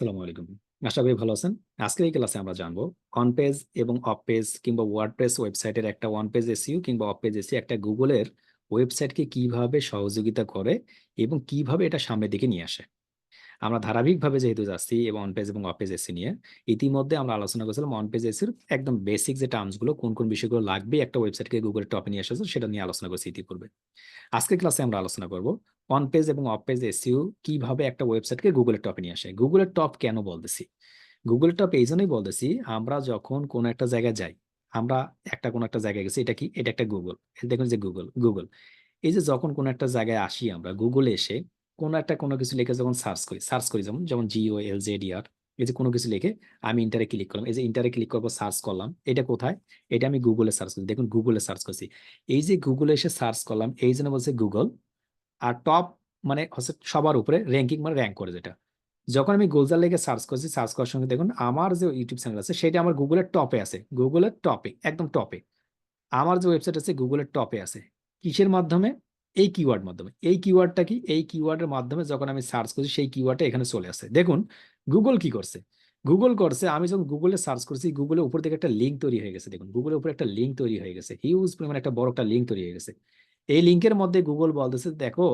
আসসালামু আলাইকুম। আশা করি ভালো আছেন। আজকের এই ক্লাসে আমরা জানব অন পেজ এবং অফ পেজ কিংবা ওয়ার্ডপ্রেস ওয়েবসাইটের একটা ওয়ান পেজ এসিউ কিংবা অফ পেজ এসিউ একটা গুগলের ওয়েবসাইটকে কীভাবে সহযোগিতা করে এবং কীভাবে এটা সামনের দিকে নিয়ে আসে। আমরা ধারাবাহিকভাবে যেহেতু যাচ্ছি এবং অন পেজ এবং অফ পেজ এসি নিয়ে, ইতিমধ্যে আমরা আলোচনা করেছিলাম অন পেজ এসির একদম বেসিক যে টার্মসগুলো কোন কোন বিষয়গুলো লাগবে, একটা ওয়েবসাইটকে গুগলের টপে নিয়ে আসা সেটা নিয়ে আলোচনা করছি ইতিপূর্বে। আজকের ক্লাসে আমরা আলোচনা করব অন পেজ এবং অফ পেজ এসইউ কীভাবে একটা ওয়েবসাইটকে গুগলের টপে নিয়ে আসে। গুগলের টপ কেন বলতেছি? গুগলের টপ এই জন্যই বলতেছি, আমরা যখন কোন একটা জায়গায় যাই, আমরা একটা কোন একটা জায়গায় গেছি, এটা কি? এটা একটা গুগল দেখুন যে গুগল গুগল এই যে যখন কোন একটা জায়গায় আসি আমরা গুগলে এসে কোনো একটা কোনো কিছু লিখে যখন সার্চ করি সার্চ করি যেমন যেমন জিও এল জেড আর এই যে কোনো কিছু লিখে আমি ইন্টারে ক্লিক করলাম। এই যে ইন্টারে ক্লিক করব সার্চ করলাম, এটা কোথায়? এটা আমি গুগলে সার্চ করছি। দেখুন গুগলে সার্চ করছি। এই যে গুগলে এসে সার্চ করলাম, এই জন্য বলছে গুগল আর টপ মানে হচ্ছে সবার উপরে র্যাঙ্কিং মানে র্যাঙ্ক করে যেটা। যখন আমি গোলজার লেগে সার্চ করছি সার্চ করার সঙ্গে দেখুন, আমার যে ইউটিউব চ্যানেল আছে, সেটা আমার গুগলের টপে আছে। গুগলের টপে একদম টপে আমার যে ওয়েবসাইট আছে গুগলের টপে আছে। কিসের মাধ্যমে? এই কিওয়ার্ড মাধ্যমে। এই কিওয়ার্ডটা কি? এই কিওয়ার্ডের মাধ্যমে যখন আমি সার্চ করছি, সেই কিওয়ার্ডটা এখানে চলে আসে দেখুন গুগল কি করছে? গুগল করছে, আমি যখন গুগলে সার্চ করছি গুগলের উপর থেকে একটা লিঙ্ক তৈরি হয়ে গেছে। দেখুন গুগলের উপর একটা লিঙ্ক তৈরি হয়ে গেছে। হিউজ পরিমাণ একটা বড় একটা লিঙ্ক তৈরি হয়ে গেছে। এই লিঙ্কের মধ্যে গুগল বলতেছে, দেখো,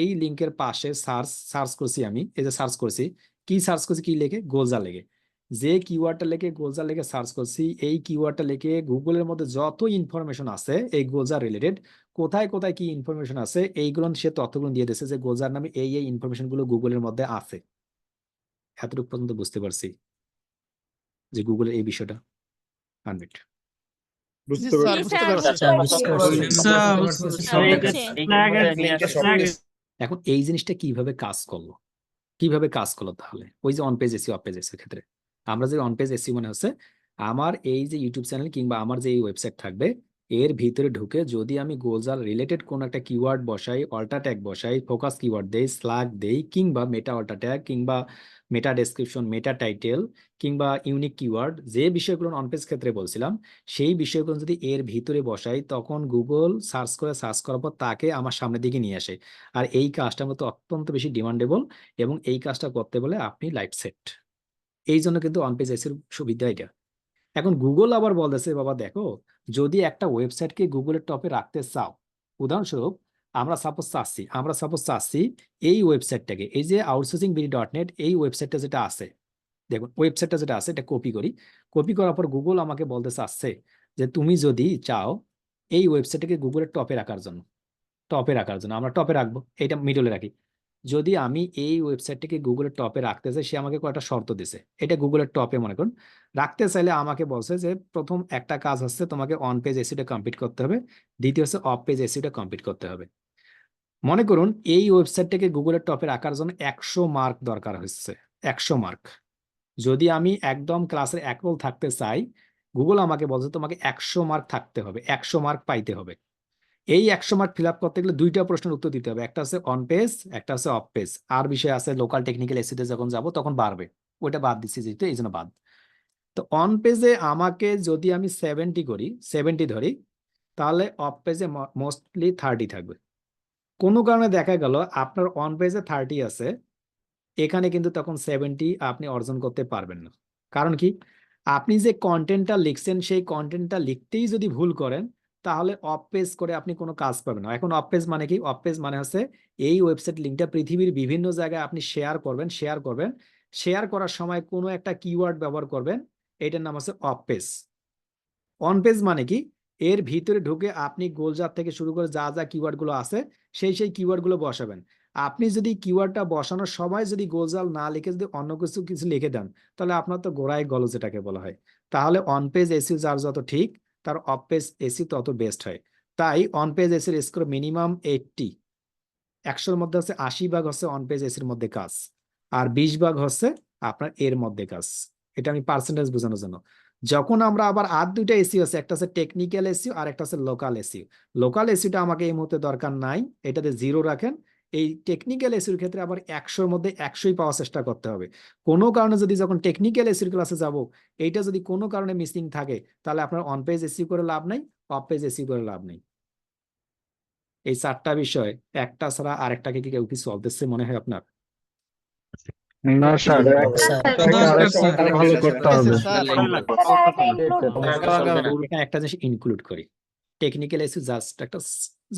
এই লিঙ্কের পাশে সার্চ সার্চ করছি আমি। এই যে সার্চ করছি, কি সার্চ করছি, কি লেখে? গোলজা লেগে যে কিওয়ার্ডটা লেখে গোলজা লেখে সার্চ করছি এই কিওয়ার্ডটা লেখে গুগলের মধ্যে যত ইনফরমেশন আছে এই গোলজা রিলেটেড কোথায় কোথায় কি ইনফরমেশন আছে এইগুলো সে তথ্যগুলো দিয়ে দিয়েছে যে গোলজার নামে এই এই ইনফরমেশনগুলো গুগলের মধ্যে আছে। এতটুকু পর্যন্ত বুঝতে পারছি যে গুগলের এই বিষয়টা। হান্ড্রেড। এখন এই জিনিসটা কীভাবে কাজ করল? কীভাবে কাজ করল তাহলে? ওই যে on page SEO off page এসির ক্ষেত্রে। আমরা যে অন পেজ এসি মনে হচ্ছে, আমার এই যে ইউটিউব চ্যানেল কিংবা আমার যে এই ওয়েবসাইট থাকবে, এর ভিতরে ঢুকে যদি আমি গোলজার রিলেটেড কোন একটা কিওয়ার্ড বসাই অল্টা ট্যাগ বসাই ফোকাস কিওয়ার্ড দেই স্লাগ দেই, কিংবা মেটা অল্টা ট্যাগ কিংবা মেটা ডেসক্রিপশন মেটা টাইটেল কিংবা ইউনিক কিওয়ার্ড যে বিষয়গুলো অন পেজ ক্ষেত্রে বলছিলাম, সেই বিষয়গুলো যদি এর ভিতরে বসাই, তখন গুগল সার্চ করে সার্চ করার পর তাকে আমার সামনের দিকে নিয়ে আসে। আর এই কাজটা মতো অত্যন্ত বেশি ডিমান্ডেবল এবং এই কাজটা করতে বলে আপনি লাইট সেট এই জন্য কিন্তু অন পেজ এসির সুবিধা এটা। এখন গুগল আবার বলতেছে, বাবা, দেখো, যদি একটা ওয়েবসাইটকে গুগলের টপে রাখতে চাও, উদাহরণস্বরূপ, আমরা সাপোজ চাচ্ছি, আমরা সাপোজ চাচ্ছি এই ওয়েবসাইটটাকে এই যে আউটসোর্সিং বিডি ডট নেট এই ওয়েবসাইটটা যেটা আছে, দেখুন ওয়েবসাইটটা যেটা আছে, এটা কপি করি। কপি করার পর গুগল আমাকে বলতে চাচ্ছে যে, তুমি যদি চাও এই ওয়েবসাইটটাকে গুগলের টপে রাখার জন্য, টপে রাখার জন্য, আমরা টপে রাখব এটা মিডলে রাখি। যদি আমি এই ওয়েবসাইটটিকে গুগলের টপে রাখতে চাই, সে আমাকে কয়েকটা শর্ত দিছে। এটা গুগলের টপে মনে করুন। রাখতে চাইলে আমাকে বলছে যে, প্রথম একটা কাজ হচ্ছে তোমাকে অন পেজ এসিটা কমপ্লিট করতে হবে, দ্বিতীয় হচ্ছে অফ পেজ এসিটা কমপ্লিট করতে হবে। মনে করুন, এই ওয়েবসাইটটাকে গুগলের টপে রাখার জন্য একশো মার্ক দরকার হচ্ছে, একশো মার্ক যদি আমি একদম ক্লাসের একরোল থাকতে চাই গুগল আমাকে বলছে তোমাকে একশো মার্ক থাকতে হবে, একশো মার্ক পাইতে হবে। এই একশো মার্ক ফিল আপ করতে গেলে দুইটা প্রশ্নের উত্তর দিতে হবে। একটা হচ্ছে অন পেজ একটা হচ্ছে অফ পেজ আর বিষয় আছে লোকাল টেকনিক্যাল এসিতে যখন যাব তখন বাড়বে। ওইটা বাদ দিচ্ছি যেহেতু, এই জন্য বাদ। তো অন পেজে আমাকে যদি আমি সেভেন্টি করি সেভেন্টি ধরি, তাহলে অফ পেজে মোস্টলি থার্টি থাকবে। কোনো কারণে দেখা গেল আপনার অন পেজে থার্টি আছে, এখানে কিন্তু তখন সেভেন্টি আপনি অর্জন করতে পারবেন না। কারণ কি? আপনি যে কন্টেন্টটা লিখছেন, সেই কন্টেন্টটা লিখতেই যদি ভুল করেন তাহলে অফ পেজ করে আপনি কোনো কাজ পাবেন না। এখন অফ পেজ মানে কি? অফ পেজ মানে হচ্ছে এই ওয়েবসাইট লিঙ্কটা পৃথিবীর বিভিন্ন জায়গায় আপনি শেয়ার করবেন শেয়ার করবেন। শেয়ার করার সময় কোনো একটা কিওয়ার্ড ব্যবহার করবেন, এটার নাম হচ্ছে অফ পেজ অন পেজ মানে কি? এর ভিতরে ঢুকে আপনি গোলজার থেকে শুরু করে যা যা কিওয়ার্ডগুলো আছে, সেই সেই কিওয়ার্ডগুলো বসাবেন। আপনি যদি কিওয়ার্ডটা বসানোর সময় যদি গোলজাল না লিখে যদি অন্য কিছু কিছু লিখে দেন, তাহলে আপনার তো গোড়ায় গলজ যেটাকে বলা হয়। তাহলে অন পেজ এসি যার যত ঠিক তার অফ পেজ এসি তত বেস্ট হয়। তাই অন পেজ এসির স্কোর মিনিমাম এইটটি একশোর মধ্যে হচ্ছে আশি ভাগ হচ্ছে অন পেজ এসির মধ্যে কাজ। আর বিশ ভাগ হচ্ছে আপনার এর মধ্যে কাজ। এটা আমি পার্সেন্টেজ বোঝানোর জন্য। যখন আমরা আবার আর দুইটা এসি আছে, একটা আছে টেকনিক্যাল এসিও আর একটা আছে লোকাল এসিও লোকাল এসিটা আমাকে এই মুহূর্তে দরকার নাই। এটাতে জিরো রাখেন। এই টেকনিক্যাল এসির ক্ষেত্রে আবার একশোর মধ্যে একশোই পাওয়ার চেষ্টা করতে হবে। কোনো কারণে যদি যখন টেকনিক্যাল এসির ক্লাসে যাব এইটা যদি কোনো কারণে মিসিং থাকে তাহলে আপনার অন পেজ এসি করে লাভ নাই অফ পেজ এসি করে লাভ নেই। এই চারটা বিষয় একটা ছাড়া আরেকটাকে কি কেউ কি সলভ দিচ্ছে মনে হয় আপনার? না স্যার স্যার। এটাকে আরেকটু ভালো করতে হবে। একটা জিনিস ইনক্লুড করি। টেকনিক্যাল এসে জাস্ট একটা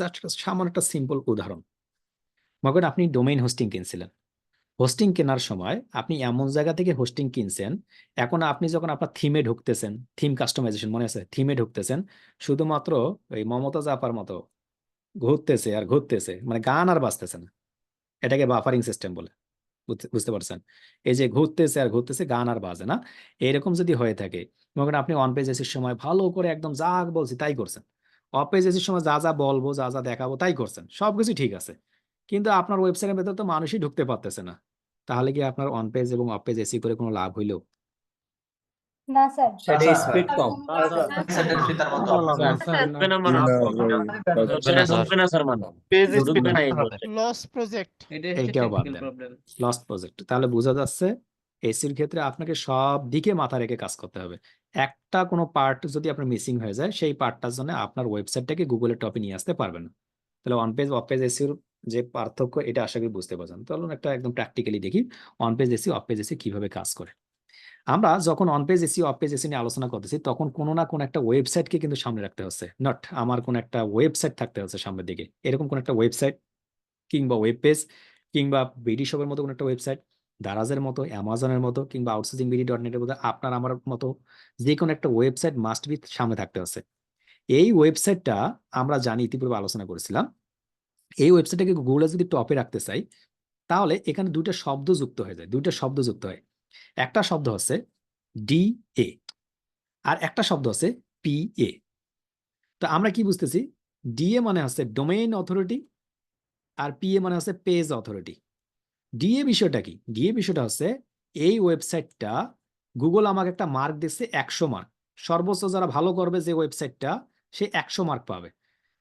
জাস্ট একটা সামান্য একটা সিম্পল উদাহরণ। করেন আপনি ডোমেইন হোস্টিং কিনছিলেন। হোস্টিং কেনার সময় আপনি এমন জায়গা থেকে হোস্টিং কিনছেন, এখন আপনি যখন আপনার থিমে ঢুকতেছেন থিম কাস্টমাইজেশন মনে আছে? থিমে ঢুকতেছেন, শুধুমাত্র ওই মমতাজ আপার মতো ঘুরতেছে আর ঘুরতেছে মানে গান আর বাজতেছে না। এটাকে বাফারিং সিস্টেম বলে। বুঝতে- পারছেন? এই যে ঘুরতেছে আর ঘুরতেছে, গান আর বাজে না? এরকম যদি হয়ে থাকে মনে আপনি অন পেজ এসির সময় ভালো করে একদম যা বলছি তাই করছেন। অফ পেজ এসির সময় যা যা বলব, যা যা দেখাবো তাই করছেন, সবকিছু ঠিক আছে। কিন্তু আপনার ওয়েবসাইটের ভেতর তো মানুষই ঢুকতে পারতেছে না। তাহলে কি আপনার অন পেজ এবং অফ পেজ এসি করে কোনো লাভ হইল? না স্যার। সেটা স্পিড কম। লস প্রজেক্ট বাদ দেন। প্রজেক্ট তাহলে বোঝা যাচ্ছে এসির ক্ষেত্রে আপনাকে সব দিকে মাথা রেখে কাজ করতে হবে। একটা কোনো পার্ট যদি আপনার মিসিং হয়ে যায় সেই পার্টটার জন্য আপনার ওয়েবসাইটটাকে গুগলের টপে নিয়ে আসতে পারবেন না। তাহলে অন পেজ অফ পেজ এসির যে পার্থক্য এটা আশা করি বুঝতে পারছেন। তাহলে একটা একদম প্র্যাকটিক্যালি দেখি on page SEO off page SEO কীভাবে কাজ করে। আমরা যখন on page SEO off page SEO নিয়ে আলোচনা করতেছি, তখন কোনো না কোনো একটা ওয়েবসাইটকে কিন্তু সামনে রাখতে হচ্ছে। নট আমার কোনো একটা ওয়েবসাইট থাকতে হচ্ছে সামনের দিকে। এরকম কোনো একটা ওয়েবসাইট কিংবা ওয়েব পেজ কিংবা বিডি শপের মতো কোনো একটা ওয়েবসাইট দারাজের মতো, অ্যামাজনের মতো কিংবা আউটসোর্সিং বিডি ডট নেটের মতো আপনার আমার মতো যে কোনো একটা ওয়েবসাইট মাস্ট বি সামনে থাকতে হচ্ছে। এই ওয়েবসাইটটা আমরা জানি ইতিপূর্বে আলোচনা করেছিলাম। এই ওয়েবসাইটটাকে গুগলে যদি টপে রাখতে চাই, তাহলে এখানে দুইটা শব্দ যুক্ত হয়ে যায়। দুইটা শব্দ যুক্ত হয়। একটা শব্দ হচ্ছে ডি এ আর একটা শব্দ হচ্ছে পি এ তো আমরা কি বুঝতেছি? ডিএ মানে হচ্ছে ডোমেইন অথরিটি আর পিএ মানে হচ্ছে পেজ অথরিটি ডিএ বিষয়টা কি? ডিএ বিষয়টা হচ্ছে এই ওয়েবসাইটটা গুগল আমাকে একটা মার্ক দিচ্ছে একশো মার্ক সর্বোচ্চ যারা ভালো করবে যে ওয়েবসাইটটা সে একশো মার্ক পাবে।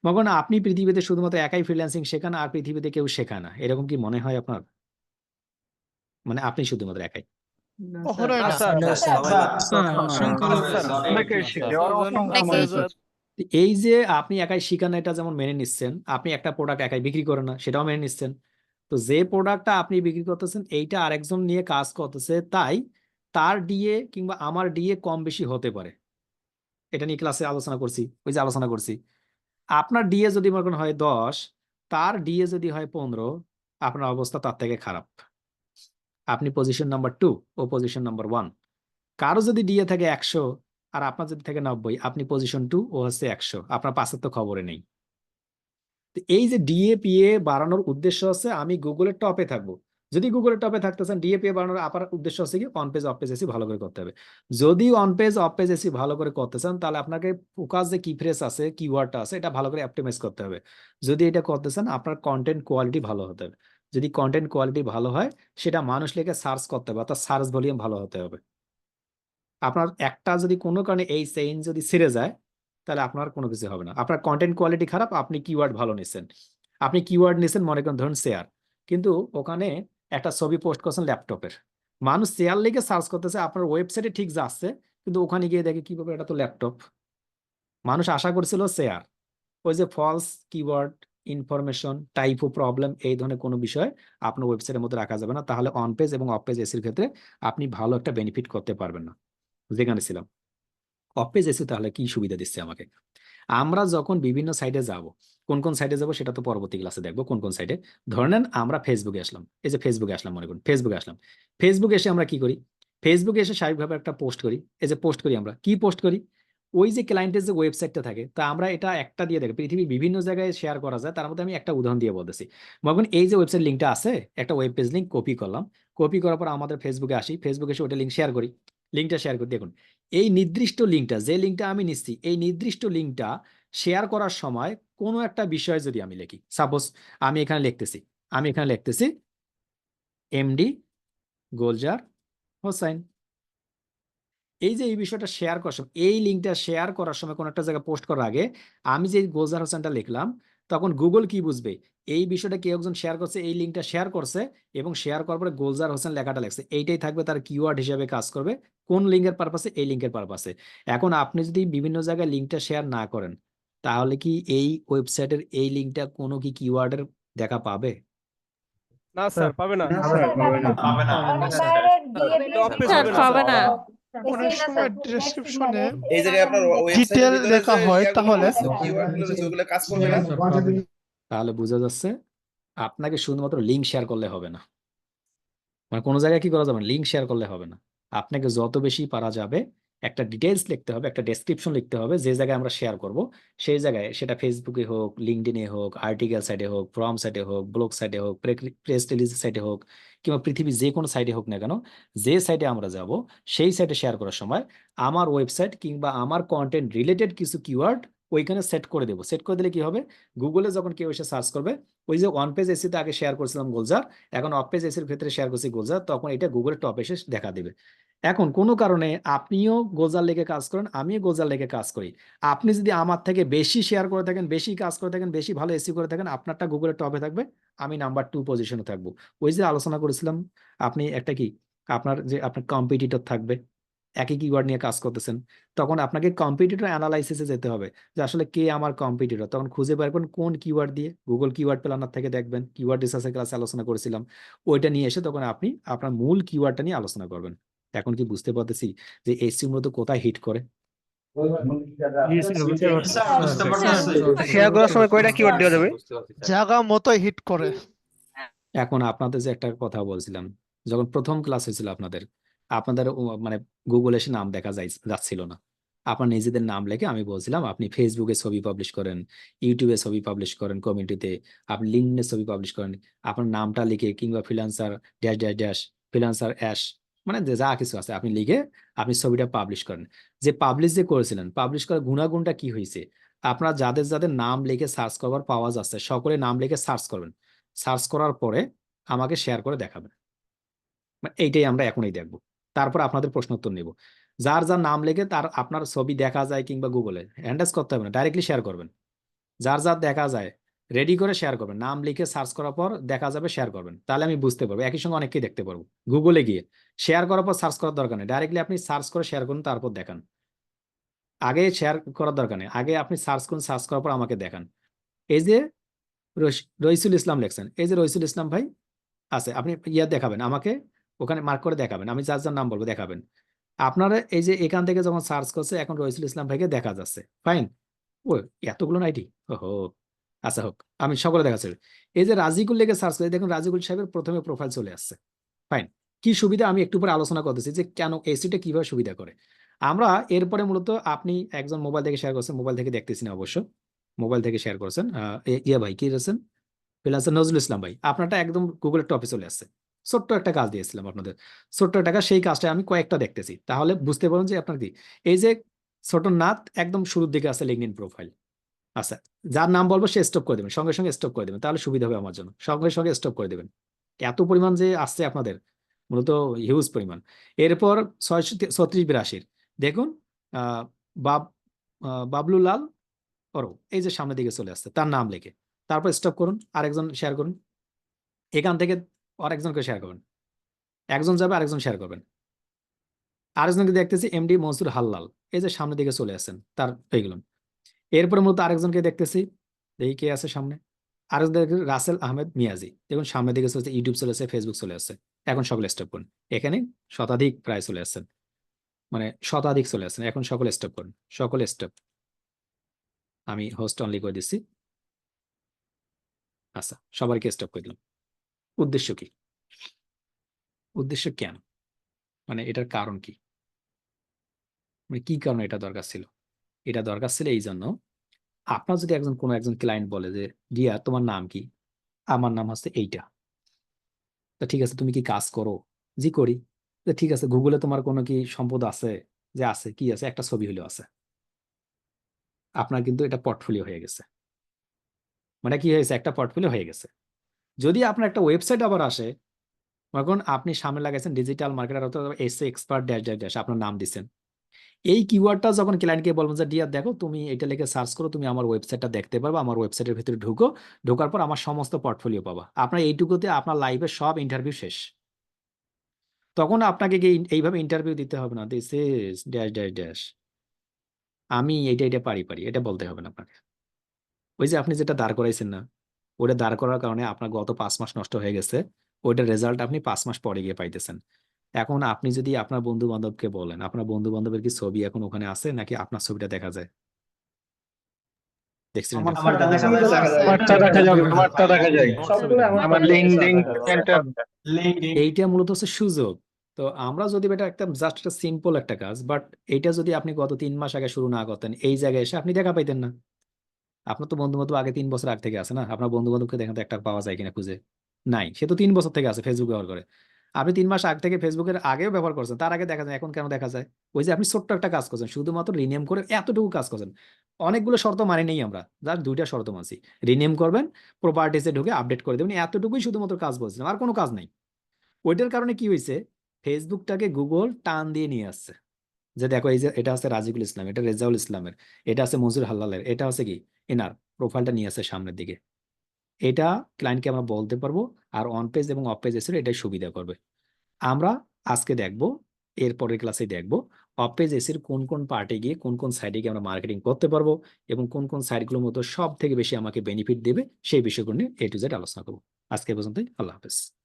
মগন আপনি পৃথিবীতে শুধুমাত্র একাই ফ্রিল্যান্সিং শেখান আর পৃথিবীতে কেউ শেখায় না। এরকম কি মনে হয় আপনার? মানে আপনি শুধুমাত্র একাই। এই যে আপনি একাই শিখান এটা যেমন মেনে নিচ্ছেন আপনি একটা প্রোডাক্ট একাই বিক্রি করেন না সেটাও মেনে নিচ্ছেন। তো যে প্রোডাক্টটা আপনি বিক্রি করতেছেন এইটা আরেকজন নিয়ে কাজ করতেছে তাই তার ডিএ কিংবা আমার ডিএ কম বেশি হতে পারে। এটা নিয়ে ক্লাসে আলোচনা করছি ওই যে আলোচনা করছি। আপনার ডিএ যদি মনে করেন হয় দশ, তার ডিএ যদি হয় পনেরো, আপনার অবস্থা তার থেকে খারাপ। আপনি পজিশন নাম্বার টু ও পজিশন নাম্বার ওয়ান কারও যদি ডিএ থাকে একশো আর আপনার যদি থাকে নব্বই, আপনি পজিশন টু ও হচ্ছে একশো। আপনার পাশের তো খবরে নেই। এই যে ডিএপিএ বাড়ানোর উদ্দেশ্য হচ্ছে আমি গুগলের টপে থাকব। যদি গুগলের টপে থাকতে চান ডিএপিএ বাড়ানোর আপার উদ্দেশ্য হচ্ছে কি on page off page SEO ভালো করে করতে হবে। যদি on page off page SEO ভালো করে করতে চান তাহলে আপনাকে ফোকাস যে কি ফ্রেস আছে কিওয়ার্ডটা আছে, এটা ভালো করে অপটিমাইজ করতে হবে। যদি এটা করতে চান আপনার কন্টেন্ট কোয়ালিটি ভালো হতে হবে। যদি কন্টেন্ট কোয়ালিটি ভালো হয়, সেটা মানুষ লেগে সার্চ করতে হবে, অর্থাৎ সার্চ ভলিউম ভালো হতে হবে। আপনার একটা যদি কোনো কারণে এই চেইন যদি ছিঁড়ে যায়, তাহলে আপনার কোনো কিছু হবে না। আপনার কন্টেন্ট কোয়ালিটি খারাপ, আপনি কিওয়ার্ড ভালো নিছেন। আপনি কিওয়ার্ড নিছেন, মনে করেন ধরুন শেয়ার কিন্তু ওখানে একটা ছবি পোস্ট করছেন ল্যাপটপের। মানুষ শেয়ার লিখে সার্চ করতেছে, আপনার ওয়েবসাইটে ঠিক যাচ্ছে কিন্তু ওখানে গিয়ে দেখে কি ব্যাপার এটা তো ল্যাপটপ। মানুষ আশা করছিল শেয়ার ওই যে ফলস কিওয়ার্ড ইনফরমেশন টাইপ ও প্রবলেম এই ধরনের কোনো বিষয় আপনার ওয়েবসাইটের মধ্যে রাখা যাবে না। তাহলে অন পেজ এবং অফ পেজ এসির ক্ষেত্রে আপনি ভালো একটা বেনিফিট করতে পারবেন না। যেখানে ছিলাম অফ পেজ এসি তাহলে কি সুবিধা দিচ্ছে আমাকে? আমরা যখন বিভিন্ন সাইটে যাব, কোন কোন সাইটে যাব সেটা তো পরবর্তী ক্লাসে দেখব কোন কোন সাইটে ধরে নেন আমরা ফেসবুকে আসলাম, এই যে ফেসবুকে আসলাম মনে করুন ফেসবুকে আসলাম। ফেসবুকে এসে আমরা কি করি? ফেসবুকে এসে স্বাভাবিকভাবে একটা পোস্ট করি, এই যে পোস্ট করি আমরা। কি পোস্ট করি? ওই যে ক্লায়েন্টের যে ওয়েবসাইটটা থাকে, তা আমরা এটা একটা দিয়ে দেখি, পৃথিবীর বিভিন্ন জায়গায় শেয়ার করা যায়, তার মধ্যে আমি একটা উদাহরণ দিয়ে বলতেছি। মনে এই যে ওয়েবসাইট লিঙ্কটা আছে, একটা ওয়েব পেজ লিঙ্ক কপি করলাম। কপি করার পর আমাদের ফেসবুকে আসি ফেসবুকে এসে ওটা লিঙ্ক শেয়ার করি। লিঙ্কটা শেয়ার করি, দেখুন। এই নির্দিষ্ট লিঙ্কটা, যে লিঙ্কটা আমি নিচ্ছি, এই নির্দিষ্ট লিঙ্কটা শেয়ার করার সময় কোনো একটা বিষয় যদি আমি লিখি সাপোজ আমি এখানে লিখতেছি, আমি এখানে লিখতেছি এমডি গোলজার হোসাইন এই যে এই বিষয়টা শেয়ার করার সময়, এই লিঙ্কটা শেয়ার করার সময় কোনো একটা জায়গায় পোস্ট করার আগে আমি যে গোলজার হোসেনটা লিখলাম তখন গুগল কি বুঝবে? এই বিষয়টা কেউ একজন শেয়ার করছে এই লিঙ্কটা শেয়ার করছে এবং শেয়ার করার পরে গোলজার হোসেন লেখাটা লেখছে। এইটাই থাকবে তার কিওয়ার্ড হিসেবে কাজ করবে কোন লিঙ্কের পারপাসে এই লিঙ্কের পারপাসে এখন আপনি যদি বিভিন্ন জায়গায় লিঙ্কটা শেয়ার না করেন তাহলে কি এই ওয়েবসাইটের এই লিঙ্কটা কোনো কি কিওয়ার্ডের দেখা পাবে? না স্যার পাবে না। স্যার পাবে না। পাবে না। অনেক সময় ডেসক্রিপশনে এই জায়গায় আপনার Detail লেখা হয়, তাহলে- কাজ করবে না? তাহলে বোঝা যাচ্ছে আপনাকে শুধুমাত্র লিঙ্ক শেয়ার করলে হবে না। মানে কোনো জায়গায় কি করা যাবে না? লিঙ্ক শেয়ার করলে হবে না। আপনাকে যত বেশি পারা যাবে একটা ডিটেলস লিখতে হবে, একটা ডেসক্রিপশন লিখতে হবে, যে জায়গায় আমরা শেয়ার করব, সেই জায়গায় সেটা ফেসবুকে হোক লিঙ্কডিনে হোক আর্টিকেল সাইটে হোক ফর্ম সাইটে হোক ব্লগ সাইটে হোক প্রেস রিলিজ সাইটে হোক, কিংবা পৃথিবীর যে কোনো সাইটে হোক না কেন, যে সাইটে আমরা যাব, সেই সাইটে শেয়ার করার সময় আমার ওয়েবসাইট কিংবা আমার কন্টেন্ট রিলেটেড কিছু কিওয়ার্ড ওইখানে সেট করে দেবো। সেট করে দিলে কি হবে? গুগলে যখন কেউ এসে সার্চ করবে, ওই যে ওয়ান পেজ এসিতে আগে শেয়ার করছিলাম গোলজার এখন অফ পেজ এসির ক্ষেত্রে শেয়ার করছি গোলজার তখন এটা গুগলের টপ এসে দেখা দিবে। এখন কোনো কারণে আপনিও গোলজার লেগে কাজ করেন, আমিও গোলজার লেগে কাজ করি। আপনি যদি আমার থেকে বেশি শেয়ার করে থাকেন, বেশি কাজ করে থাকেন, বেশি ভালো এসি করে থাকেন, আপনারটা গুগলের টপে থাকবে, আমি নাম্বার টু পজিশনে থাকব। ওই যে আলোচনা করেছিলাম, আপনি একটা কি, আপনার যে আপনার কম্পিটিটর থাকবে, একই কিওয়ার্ড নিয়ে কাজ করতেছেন, তখন আপনাকে কম্পিটিটর অ্যানালাইসিসে যেতে হবে, যে আসলে কে আমার কম্পিটিটর তখন খুঁজে বের করুন কোন কিওয়ার্ড দিয়ে গুগল কিওয়ার্ড প্ল্যানার থেকে দেখবেন কিওয়ার্ড রিসার্চের ক্লাসে আলোচনা করেছিলাম, ওইটা নিয়ে এসে তখন আপনি আপনার মূল কিওয়ার্ডটা নিয়ে আলোচনা করবেন। এখন কি বুঝতে পারতেছি যে এসি মূলত কোথায় হিট করে? স্যার বুঝতে পারতেছি শেয়ার করার সময় কয়টা কিওয়ার্ড দেওয়া যাবে? জায়গা মতো হিট করে। এখন আপনাদের যে একটা কথা বলছিলাম যখন প্রথম ক্লাস হয়েছিল আপনাদের আপনাদের মানে গুগল এসে নাম দেখা যাই যাচ্ছিল না। আপনার নিজেদের নাম লিখে আমি বলছিলাম আপনি ফেসবুকে ছবি পাবলিশ করেন ইউটিউবে ছবি পাবলিশ করেন কমিউনিটিতে আপনি লিঙ্কডইনে ছবি পাবলিশ করেন আপনার নামটা লিখে কিংবা freelancer dash dash dash freelancer ash মানে যা কিছু আছে, আপনি লিখে আপনি ছবিটা পাবলিশ করেন। যে পাবলিশ যে করেছিলেন পাবলিশ করার গুণাগুণটা কি হয়েছে? আপনার যাদের যাদের নাম লিখে সার্চ করবার পাওয়া যাচ্ছে সকলে নাম লিখে সার্চ করবেন। সার্চ করার পরে আমাকে শেয়ার করে দেখাবেন। মানে এইটাই আমরা এখনই দেখব। তারপর আপনাদের প্রশ্ন উত্তর নেব। যার যার নাম লেগে তার আপনার ছবি দেখা যায় কিংবা গুগলে হ্যান্ডাস করতে হবে না ডাইরেক্টলি শেয়ার করবেন। যার যার দেখা যায় রেডি করে শেয়ার করবেন। নাম লিখে সার্চ করার পর দেখা যাবে শেয়ার করবেন। তাহলে আমি বুঝতে পারব, একই সঙ্গে অনেককেই দেখতে পারব। গুগলে গিয়ে শেয়ার করার পর সার্চ করার দরকার নেই। ডাইরেক্টলি আপনি সার্চ করে শেয়ার করুন, তারপর দেখান। আগে শেয়ার করার দরকার নেই। আগে আপনি সার্চ করুন সার্চ করার পর আমাকে দেখান। এই যে রইসুল ইসলাম লেখছেন, এই যে রইসুল ইসলাম ভাই আছে, আপনি ইয়া দেখাবেন, আমাকে ওখানে মার্ক করে দেখাবেন। আমি যার যার নাম বলব দেখাবেন। আপনারা এই যে এখান থেকে যখন সার্চ করছে, এখন রইসুল ইসলাম ভাইকে দেখা যাচ্ছে। ফাইন ও, এতগুলো আইডি ওহো। আচ্ছা হোক, আমি সকলে দেখাচ্ছি। এই যে রাজিকুল লেগে সার্চ করে দেখুন রাজিকুল সাহেবের প্রথমে প্রোফাইল চলে আসছে। ফাইন কি সুবিধা? আমি একটু পরে আলোচনা করতেছি যে কেন এসিটা কীভাবে সুবিধা করে? আমরা এরপরে মূলত আপনি একজন মোবাইল থেকে শেয়ার করছেন মোবাইল থেকে দেখতেছি না অবশ্য। মোবাইল থেকে শেয়ার করছেন ইয়া ভাই, কি রয়েছেন ফ্রিল্যান্সার নজরুল ইসলাম ভাই। আপনারটা একদম গুগলের টপে চলে আসছে। ছোট্ট একটা কাজ দিয়েছিলাম আপনাদের। ছোট্ট কাজ, সেই কাজটা আমি কয়েকটা দেখতেছি। তাহলে বুঝতে পারুন যে আপনার কি? এই যে ছোট নাথ একদম শুরুর দিকে আছে লিঙ্কডিন প্রোফাইল আচ্ছা যার নাম বলব সে স্টপ করে দেবেন, সঙ্গে সঙ্গে স্টপ করে দেবেন, তাহলে সুবিধা হবে আমার জন্য। সঙ্গে সঙ্গে স্টপ করে দেবেন। এত পরিমাণ যে আসছে আপনাদের, মূলত হিউজ পরিমাণ। এরপর ছয়শো ছত্রিশ বিরাশির, দেখুন বাব বাবলু লাল ওরও এই যে সামনের দিকে চলে আসছে, তার নাম লেখে। তারপর স্টপ করুন, আরেকজন শেয়ার করুন। এখান থেকে আরেকজনকে শেয়ার করবেন একজন যাবে, আরেকজন শেয়ার করবেন। আরেকজনকে দেখতেছি এমডি মনসুর হাল্লাল, এই যে সামনের দিকে চলে আসছেন, তার, এইগুলো। এরপরে মূলত আরেকজনকে দেখতেছি, দেখি কে আছে সামনে। দেখি রাসেল আহমেদ মিয়াজি। দেখুন, সামনের দিকে চলেছে ইউটিউব চলে আসছে ফেসবুক চলে আসছে। এখন সকলে স্টপ করুন। এখানে শতাধিক প্রায় চলে আসছেন। মানে শতাধিক চলে আসছেন। এখন সকলে স্টপ করুন। সকলে স্টপ আমি হোস্ট অনলি করে দিচ্ছি। আচ্ছা সবাইকে স্টপ করে দিলাম। উদ্দেশ্য কি? উদ্দেশ্য কেন? মানে এটার কারণ কি? মানে কি কারণে এটা দরকার ছিল? এটা দরকার ছিল এই জন্য। আপনার যদি একজন, কোনো একজন ক্লায়েন্ট বলে যে, রিয়া, তোমার নাম কি? আমার নাম হচ্ছে এইটা। তা ঠিক আছে, তুমি কি কাজ করো? জি, করি। ঠিক আছে গুগলে তোমার কোনো কি সম্পদ আছে? যে আছে, কি আছে? একটা ছবি হলেও আছে। আপনার কিন্তু এটা পোর্টফোলিও হয়ে গেছে। মানে কি হয়েছে? একটা পোর্টফোলিও হয়ে গেছে। যদি আপনার একটা ওয়েবসাইট আবার আসে তখন আপনি সামনে লাগাইছেন ডিজিটাল মার্কেটার অথবা এসে এক্সপার্ট ড্যাশ ড্যাশ ড্যাশ আপনার নাম দিচ্ছেন এই কিওয়ার্ডটা যখন ক্লায়েন্টকে বলবেন যে, ডিয়ার, দেখো তুমি এটা লিখে সার্চ করো, তুমি আমার ওয়েবসাইটটা দেখতে পারবে, আমার ওয়েবসাইটের ভিতরে ঢুকো, ঢোকার পর আমার সমস্ত পোর্টফোলিও পাবা। আপনার এইটুকুতে আপনার লাইভে সব ইন্টারভিউ শেষ। তখন আপনাকে এইভাবে ইন্টারভিউ দিতে হবে না। This is dash dash dash আমি এইটা এটা পারি পারি, এটা বলতে হবে না আপনাকে। ওই যে আপনি যেটা দাঁড় করাইছেন না ওটা দাঁড় করার কারণে আপনার গত পাঁচ মাস নষ্ট হয়ে গেছে, ওইটার রেজাল্ট আপনি পাঁচ মাস পরে গিয়ে পাইতেছেন। এখন আপনি যদি আপনার বন্ধু বান্ধবকে বলেন আপনার বন্ধু বান্ধবের কি ছবি এখন ওখানে আছে নাকি আপনার ছবিটা দেখা যায়? এইটা মূলত হচ্ছে সুযোগ। তো আমরা যদি এটা একটা জাস্ট একটা সিম্পল একটা কাজ বাট এইটা যদি আপনি গত তিন মাস আগে শুরু না করতেন এই জায়গায় এসে আপনি দেখা পাইতেন না। আপনার তো বন্ধু বান্ধব আগে তিন বছর আগে থেকে আছে না? আপনার বন্ধু বান্ধবকে দেখেন তো একটা পাওয়া যায় কিনা খুঁজে? নাই। সে তো তিন বছর থেকে আছে ফেসবুক ব্যবহার করে। আপনি তিন মাস আগে থেকে ফেসবুকের আগেও ব্যবহার করছেন, তার আগে দেখা যায়, এখন কেন দেখা যায়? ওই যে আপনি ছোট্ট একটা কাজ করছেন, শুধুমাত্র রিনেম করে এতটুকু কাজ করছেন। অনেকগুলো শর্ত মানি নেই আমরা যার দুইটা শর্ত মানছি। রিনেম করবেন প্রপার্টিসে ঢুকে আপডেট করে দেবেন, এতটুকুই শুধুমাত্র কাজ বলছিলাম, আর কোনো কাজ নাই। ওইটার কারণে কি হয়েছে? ফেসবুকটাকে গুগল টান দিয়ে নিয়ে আসছে। যে দেখো, এই যে এটা আছে রাজিকুল ইসলাম, এটা রেজাউল ইসলামের, এটা আছে মজুর হাল্লালের, এটা আছে কি? এনার প্রোফাইলটা নিয়ে আসছে সামনের দিকে। এটা ক্লায়েন্টকে আমরা বলতে পারব আর অন পেজ এবং অফ পেজ এসে এটাই সুবিধা করবে। আমরা আজকে দেখব এরপরের ক্লাসে দেখব অফ পেজ এসির কোন কোন পার্টে গিয়ে কোন কোন সাইডে গিয়ে আমরা মার্কেটিং করতে পারব এবং কোন কোন সাইডগুলোর মতো সব থেকে বেশি আমাকে বেনিফিট দেবে সেই বিষয়গুলো নিয়ে এ টু জেড আলোচনা করব। আজকে পর্যন্ত আল্লাহ হাফেজ।